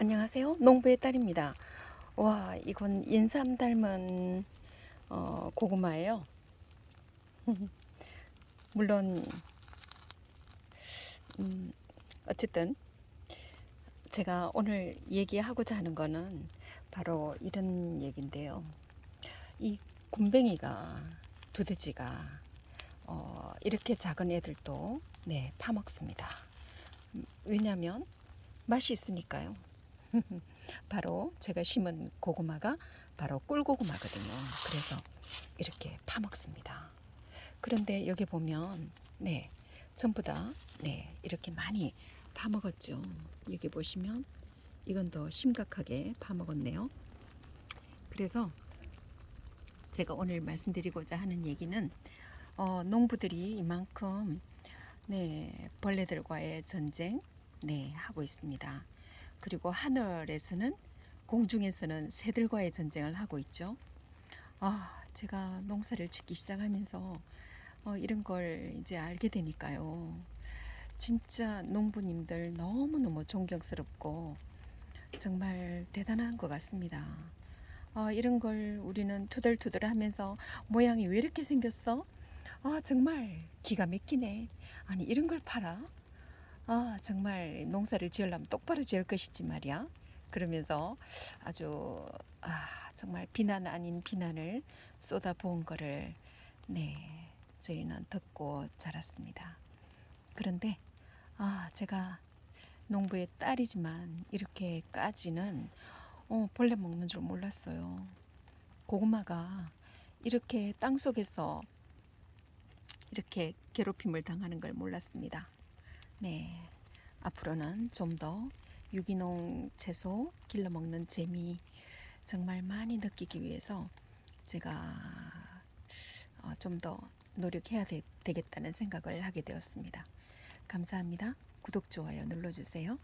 안녕하세요. 농부의 딸입니다. 와, 이건 인삼 닮은 어, 고구마예요. 물론 음, 어쨌든 제가 오늘 얘기하고자 하는 거는 바로 이런 얘기인데요. 이 굼벵이가 두더지가 어, 이렇게 작은 애들도 네 파먹습니다. 음, 왜냐하면 맛이 있으니까요. 바로 제가 심은 고구마가 바로 꿀고구마거든요. 그래서 이렇게 파먹습니다. 그런데 여기 보면 네 전부 다네 이렇게 많이 파먹었죠. 여기 보시면 이건 더 심각하게 파먹었네요. 그래서 제가 오늘 말씀드리고자 하는 얘기는 어, 농부들이 이만큼 네 벌레들과의 전쟁 네 하고 있습니다. 그리고 하늘에서는 공중에서는 새들과의 전쟁을 하고 있죠. 아, 제가 농사를 짓기 시작하면서 어, 이런 걸 이제 알게 되니까요. 진짜 농부님들 너무너무 존경스럽고 정말 대단한 것 같습니다. 어, 이런 걸 우리는 투덜투덜 하면서 모양이 왜 이렇게 생겼어? 아, 정말 기가 막히네. 아니, 이런 걸 팔아? 아, 정말 농사를 지으려면 똑바로 지을 것이지 말이야. 그러면서 아주 아, 정말 비난 아닌 비난을 쏟아부은 거를 네, 저희는 듣고 자랐습니다. 그런데 아, 제가 농부의 딸이지만 이렇게까지는 어, 벌레 먹는 줄 몰랐어요. 고구마가 이렇게 땅 속에서 이렇게 괴롭힘을 당하는 걸 몰랐습니다. 네. 앞으로는 좀 더 유기농 채소 길러 먹는 재미 정말 많이 느끼기 위해서 제가 어, 좀더 노력해야 되, 되겠다는 생각을 하게 되었습니다. 감사합니다. 구독, 좋아요 눌러주세요.